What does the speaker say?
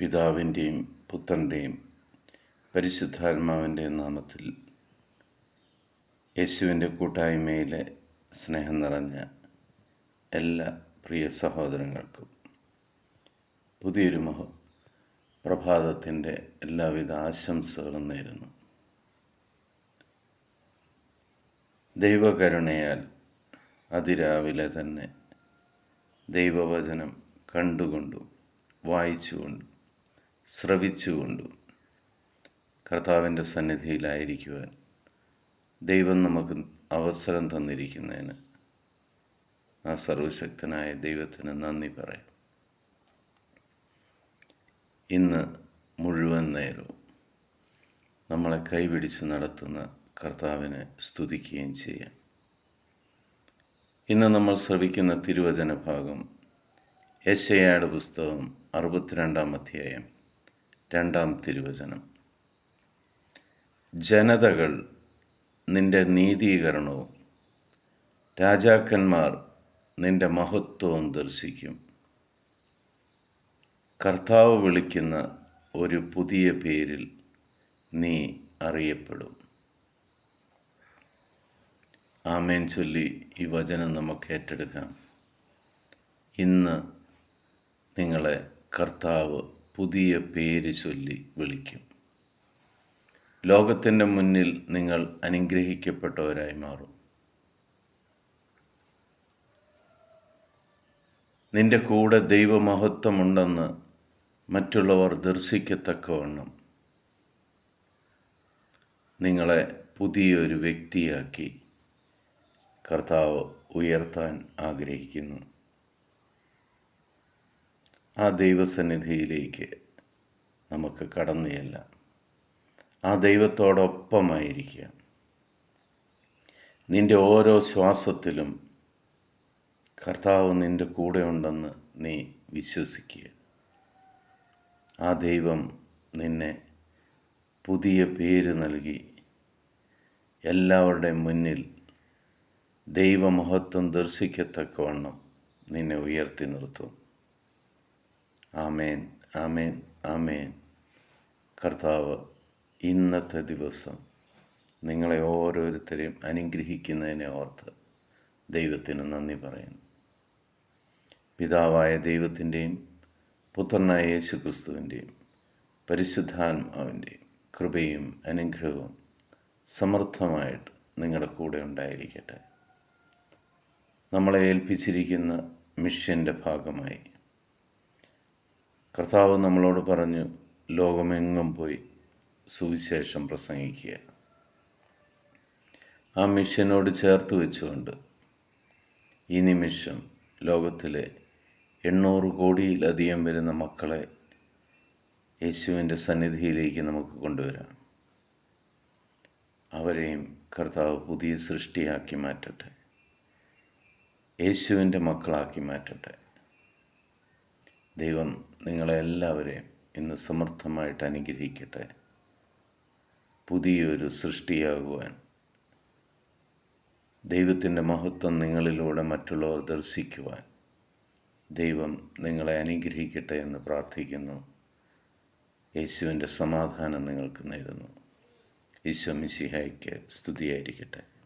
പിതാവിന്റെയും പുത്രന്റെയും പരിശുദ്ധാത്മാവിന്റെയും നാമത്തിൽ യേശുവിന്റെ കൂട്ടായ്മയിലെ സ്നേഹം നിറഞ്ഞ എല്ലാ പ്രിയ സഹോദരങ്ങൾക്കും പുതിയൊരു മഹ പ്രഭാതത്തിന്റെ എല്ലാവിധ ആശംസകളും നേരുന്നു. ദൈവകരുണയാൽ അതിരാവിലെ തന്നെ ദൈവവചനം കണ്ടുകൊണ്ടും വായിച്ചുകൊണ്ടും ശ്രവിച്ചുകൊണ്ടും. കർത്താവിന്റെ സന്നിധിയിലായിരിക്കുവാൻ ദൈവം നമുക്ക് അവസരം തന്നിരിക്കുന്നതിന് ആ സർവശക്തനായ ദൈവത്തിന് നന്ദി പറയാം. ഇന്ന് മുഴുവൻ നേരവും നമ്മളെ കൈപിടിച്ച് നടത്തുന്ന കർത്താവിനെ സ്തുതിക്കുകയും ചെയ്യാം. ഇന്ന് നമ്മൾ ശ്രവിക്കുന്ന തിരുവചന ഭാഗം യശയാട് പുസ്തകം അറുപത്തിരണ്ടാം അധ്യായം രണ്ടാം തിരുവചനം ജനതകൾ നിന്റെ നീതീകരണവും രാജാക്കന്മാർ നിന്റെ മഹത്വവും ദർശിക്കും. കർത്താവ് വിളിക്കുന്ന ഒരു പുതിയ പേരിൽ നീ അറിയപ്പെടും. ആമേൻ ചൊല്ലി ഈ വചനം നമുക്ക് ഏറ്റെടുക്കാം. ഇന്ന് നിങ്ങളെ കർത്താവ് പുതിയ പേര് ചൊല്ലി വിളിക്കും. ലോകത്തിന്റെ മുന്നിൽ നിങ്ങൾ അനുഗ്രഹിക്കപ്പെട്ടവരായി മാറും. നിന്റെ കൂടെ ദൈവമഹത്വമുണ്ടെന്ന് മറ്റുള്ളവർ ദർശിക്കത്തക്കവണ്ണം നിങ്ങളെ പുതിയൊരു വ്യക്തിയാക്കി കർത്താവ് ഉയർത്താൻ ആഗ്രഹിക്കുന്നു. ആ ദൈവസന്നിധിയിലേക്ക് നമുക്ക് കടന്നു ചെല്ലാം ആ ദൈവത്തോടൊപ്പമായിരിക്കുക. നിന്റെ ഓരോ ശ്വാസത്തിലും കർത്താവ് നിന്റെ കൂടെ ഉണ്ടെന്ന് നീ വിശ്വസിക്കുക. ആ ദൈവം നിന്നെ പുതിയ പേര് നൽകി എല്ലാവരുടെ മുന്നിൽ ദൈവമഹത്വം ദർശിക്കത്തക്കവണ്ണം നിന്നെ ഉയർത്തി നിർത്തും. ആമേൻ ആമേൻ ആമേൻ. കർത്താവ് ഇന്നത്തെ ദിവസം നിങ്ങളെ ഓരോരുത്തരെയും അനുഗ്രഹിക്കുന്നതിനെ ഓർത്ത് ദൈവത്തിന് നന്ദി പറയുന്നു. പിതാവായ ദൈവത്തിന്റെയും പുത്രനായ യേശു ക്രിസ്തുവിന്റെയും പരിശുദ്ധാത്മാവിന്റെയും കൃപയും അനുഗ്രഹവും സമർത്ഥമായിട്ട് നിങ്ങളുടെ കൂടെ ഉണ്ടായിരിക്കട്ടെ. നമ്മളെ ഏൽപ്പിച്ചിരിക്കുന്ന മിഷ്യന്റെ ഭാഗമായി കർത്താവ് നമ്മളോട് പറഞ്ഞു ലോകമെങ്ങും പോയി സുവിശേഷം പ്രസംഗിക്കുക. ആ മിഷനോട് ചേർത്ത് വെച്ചുകൊണ്ട് ഈ നിമിഷം ലോകത്തിലെ എണ്ണൂറ് കോടിയിലധികം വരുന്ന മക്കളെ യേശുവിന്റെ സന്നിധിയിലേക്ക് നമുക്ക് കൊണ്ടുവരാം. അവരെയും കർത്താവ് പുതിയ സൃഷ്ടിയാക്കി മാറ്റട്ടെ. യേശുവിന്റെ മക്കളാക്കി മാറ്റട്ടെ. ദൈവം നിങ്ങളെ എല്ലാവരെയും ഇന്ന് സമർത്ഥമായിട്ട് അനുഗ്രഹിക്കട്ടെ. പുതിയൊരു സൃഷ്ടിയാകുവാൻ. ദൈവത്തിന്റെ മഹത്വം നിങ്ങളിലൂടെ മറ്റുള്ളവർ ദർശിക്കുവാൻ. ദൈവം നിങ്ങളെ അനുഗ്രഹിക്കട്ടെ എന്ന് പ്രാർത്ഥിക്കുന്നു. യേശുവിന്റെ സമാധാനം നിങ്ങൾക്ക് നേരുന്നു. ഈശോ മിസിഹായ്ക്ക് സ്തുതിയായിരിക്കട്ടെ.